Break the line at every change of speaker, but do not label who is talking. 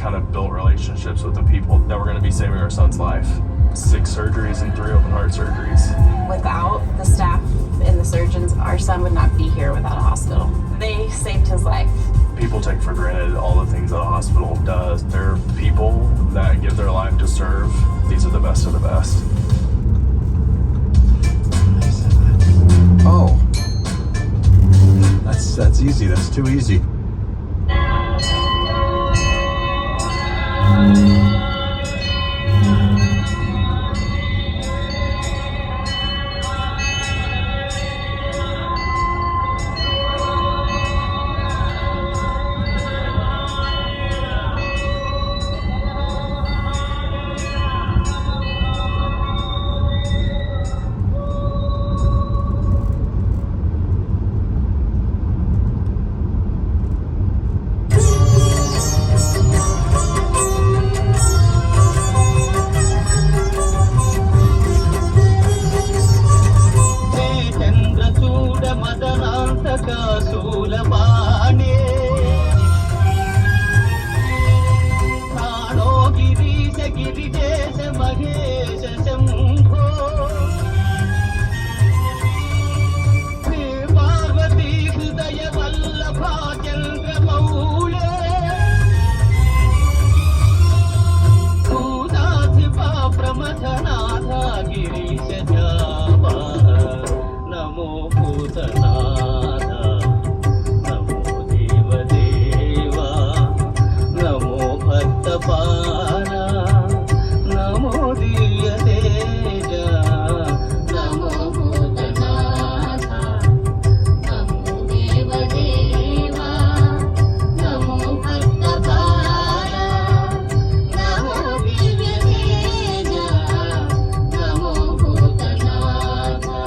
kind of built relationships with the people that were going to be saving our son's life. Six surgeries and three open heart surgeries.
Without the staff and the surgeons, our son would not be here without a hospital. They saved his life.
People take for granted all the things that a hospital does. They're people that give their life to serve. These are the best of the best.
Oh. That's that's easy. That's too easy.